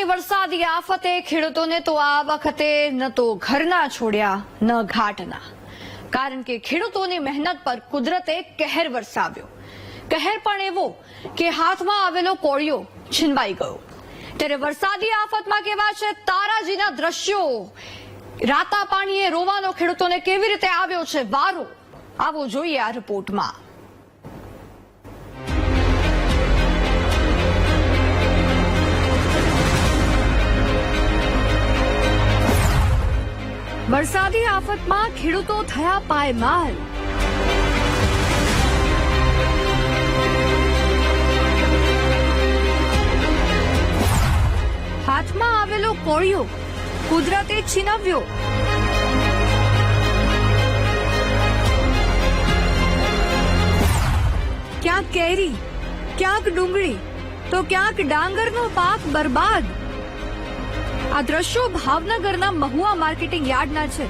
કમોસમી વરસાદી આફતે ખેડૂતોને તો આ વખતે ન તો ઘરના છોડ્યા, ન ઘાટના. કારણ કે ખેડૂતોની મહેનત પર કુદરતે કહેર વરસાવ્યો. કહેર પણ એવો કે હાથમાં આવેલો કોળિયો છીનવાઈ ગયો. ત્યારે વરસાદી આફતમાં કેવા છે તારાજીના દ્રશ્યો. રાતા પાણીએ રોવાનો ખેડૂતોને કેવી રીતે આવ્યો છે વારો? આવો જોઈએ આ રિપોર્ટમાં. વરસાદી આફતમાં ખેડૂતો થયા પાયમાલ. હાથમાં આવેલો કોળિયો કુદરતે છીનવ્યો. ક્યાંક કેરી, ક્યાંક ડુંગળી, તો ક્યાંક ડાંગરનો પાક બરબાદ. આ દ્રશ્યો ભાવનગરના મહુવા માર્કેટિંગ યાર્ડના છે,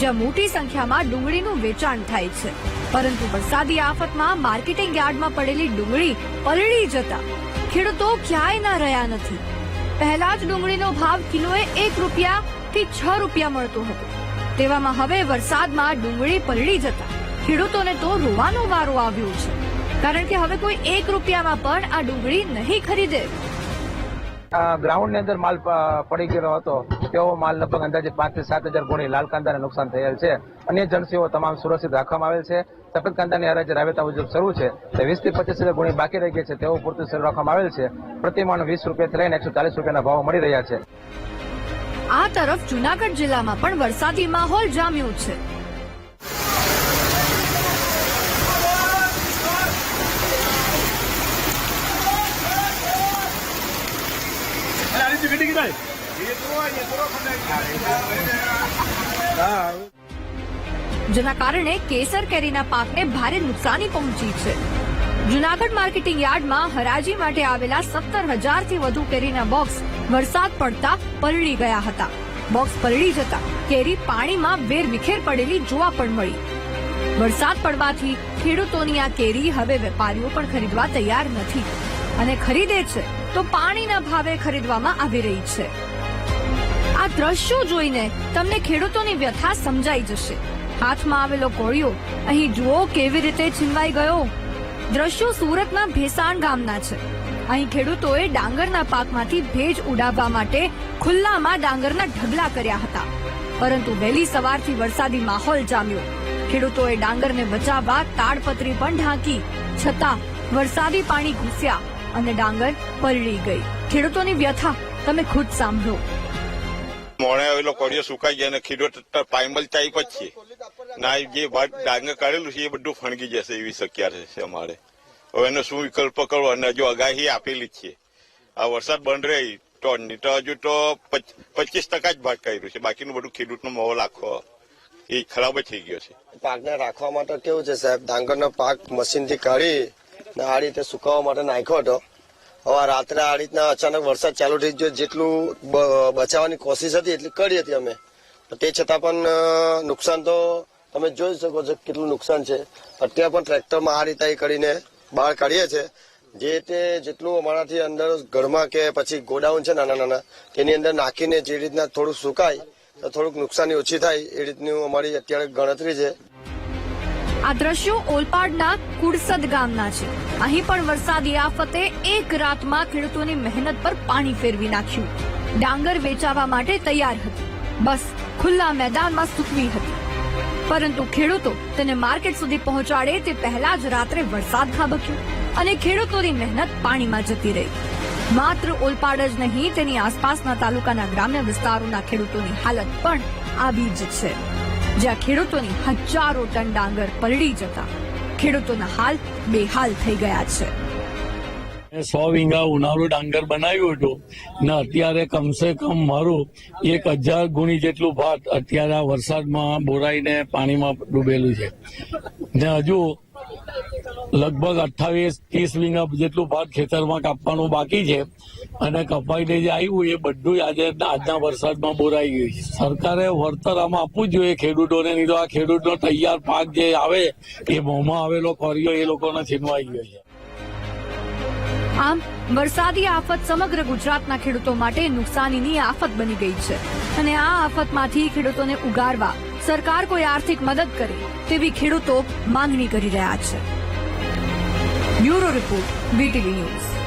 જ્યાં મોટી સંખ્યામાં ડુંગળીનું વેચાણ થાય છે. પરંતુ વરસાદી આફતમાં માર્કેટિંગ યાર્ડમાં પડેલી ડુંગળી પલળી જતા ખેડૂતો ક્યાંય ના રહ્યા નથી. પહેલા જ ડુંગળીનો ભાવ કિલોએ એક રૂપિયા થી છ રૂપિયા મળતો હતો. તેવામાં હવે વરસાદમાં ડુંગળી પલળી જતા ખેડૂતોને તો રોવાનો વારો આવ્યો છે. કારણ કે હવે કોઈ એક રૂપિયામાં પણ આ ડુંગળી નહીં ખરીદે. ગ્રાઉન્ડની અંદર માલ પડી ગયેલો હતો. તેવો માલ લગભગ અંદાજે પાંચથી સાત હજાર ગુણી લાલ કાંદાને નુકસાન થયેલ છે. અન્ય જણસીઓ તમામ સુરક્ષિત રાખવામાં આવેલ છે. સફેદ કાંદાની હરાજી રાબેતા મુજબ શરૂ છે. તે વીસથી પચીસ હજાર ગુણી બાકી રહી ગઈ છે. તેવો પૂરતું શરૂ રાખવામાં આવેલ છે. પ્રતિમાન વીસ રૂપિયાથી લઈને એકસો ચાલીસ રૂપિયાના ભાવ મળી રહ્યા છે. આ તરફ જુનાગઢ જિલ્લામાં પણ વરસાદી માહોલ જામ્યો છે. જેના કારણે કેસર કેરીના પાકને ભારે નુકસાની પહોંચી છે. જુનાગઢ માર્કેટિંગ યાર્ડમાં હરાજી માટે આવેલા સત્તર હજારથી વધુ કેરીના બોક્સ વરસાદ પડતા પલળી ગયા હતા. બોક્સ પલળી જતા કેરી પાણીમાં વેર વિખેર પડેલી જોવા પણ મળી. વરસાદ પડવાથી ખેડૂતોની આ કેરી હવે વેપારીઓ પણ ખરીદવા તૈયાર નથી. અને ખરીદે છે, તો પાણીના ભાવે ખરીદવામાં આવી રહી છે. આ દ્રશ્યો જોઈને તમને ખેડૂતોની વ્યથા સમજાઈ જશે. હાથમાં આવેલો કોળિયો અહીં જુઓ કેવી રીતે છીનવાઈ ગયો. દ્રશ્યો સુરતના ભેસાણ ગામના છે. અહીં ખેડૂતોએ ડાંગરના પાકમાંથી ભેજ ઉડાવવા માટે ખુલ્લામાં ડાંગરના ઢગલા કર્યા હતા. પરંતુ વહેલી સવારથી વરસાદી માહોલ જામ્યો. ખેડૂતોએ ડાંગરને બચાવવા તાડપત્રી પણ ઢાંકી, છતાં વરસાદી પાણી ઘૂસ્યા. અને ડાંગર પલળી ગઈ. ખેડૂતોની વ્યથા તમે ખુદ સાંભળો. મોણે આવેલો કોડિયો સુકાઈ જાય અને ખીડો પાઇમલ ટાઈપ જ છે. ના જે ભાગ ડાંગર કાઢેલું છે એ બધું ફણગી જશે એવી શક્યતા છે અમારે. હવે એનો શું વિકલ્પ કરવો અને હજુ આગાહી આપેલી જ છે. આ વરસાદ બંધ રહી તો નહીં તો હજુ તો પચ- પચીસ ટકા જ ભાગ કર્યું છે. બાકીનું બધું ખેડૂતનો માહોલ આખો એ ખરાબ જ થઈ ગયો છે. પાકને રાખવા માટે કેવું છે સાહેબ? ડાંગરનો પાક મશીનથી કાઢી ને આ રીતે સુકાવવા માટે નાખ્યો હતો. હવે રાત્રે આ રીતના અચાનક વરસાદ ચાલુ થઈ ગયો. જેટલું બચાવવાની કોશિશ હતી એટલી કરી હતી અમે. તે છતાં પણ નુકસાન તો તમે જોઈ શકો છો કેટલું નુકસાન છે. અત્યારે પણ ટ્રેક્ટરમાં આ રીતે કરીને બહાર કાઢીએ છીએ જે તે જેટલું અમારાથી અંદર ઘરમાં કે પછી ગોડાઉન છે નાના નાના, તેની અંદર નાખીને જે રીતના થોડું સુકાય, તો થોડુંક નુકસાની ઓછી થાય. એ રીતની અમારી અત્યારે ગણતરી છે. આ દ્રશ્યો ઓલપાડના કુડસદ ગામના છે. અહીં પણ વરસાદી આફતે એક રાતમાં ખેડૂતોની મહેનત પર પાણી ફેરવી નાખ્યું. ડાંગર વેચાવા માટે તૈયાર હતી. બસ ખુલ્લા મેદાનમાં સૂકવી હતી. પરંતુ ખેડૂતો તેને માર્કેટ સુધી પહોંચાડે તે પહેલા જ રાત્રે વરસાદ ખાબક્યો અને ખેડૂતોની મહેનત પાણીમાં જતી રહી. માત્ર ઓલપાડ જ નહીં, તેની આસપાસના તાલુકાના ગ્રામ્ય વિસ્તારોના ખેડૂતોની હાલત પણ આવી જ છે. જ્યાં ખેડૂતોની હજારો ટન ડાંગર પલળી જતા ખેડૂતોના હાલ બેહાલ થઈ ગયા છે. સો વીંગા ઉનાળું ડાંગર બનાવ્યું હતું ને અત્યારે કમસે કમ મારું એક હજાર ગુણી જેટલું ભાત અત્યારે આ વરસાદમાં બોરાઈને પાણીમાં ડૂબેલું છે. ને હજુ લગભગ અઠ્ઠાવીસ, ત્રીસ વીઘા જેટલું ભાગ ખેતરમાં કાપવાનું બાકી છે. અને કપાઈને જે આવ્યું એ બધું આજે આજના વરસાદમાં બોરાઈ ગયું સરકારે વળતર આમાં આપવું જોઈએ ખેડૂતોને, નહીં તો આ ખેડૂતનો તૈયાર પાક જે આવે, એ મોંમાં આવેલો કોરિયો એ લોકોને છીનવાઈ ગયો છે. આમ, વરસાદી આફત સમગ્ર ગુજરાતના ખેડૂતો માટે નુકસાનીની આફત બની ગઈ છે. અને આ આફતમાંથી ખેડૂતોને ઉગારવા સરકાર કોઈ આર્થિક મદદ કરે તેવી ખેડૂતો માંગણી કરી રહ્યા છે. Bureau report വീട്ടിലി news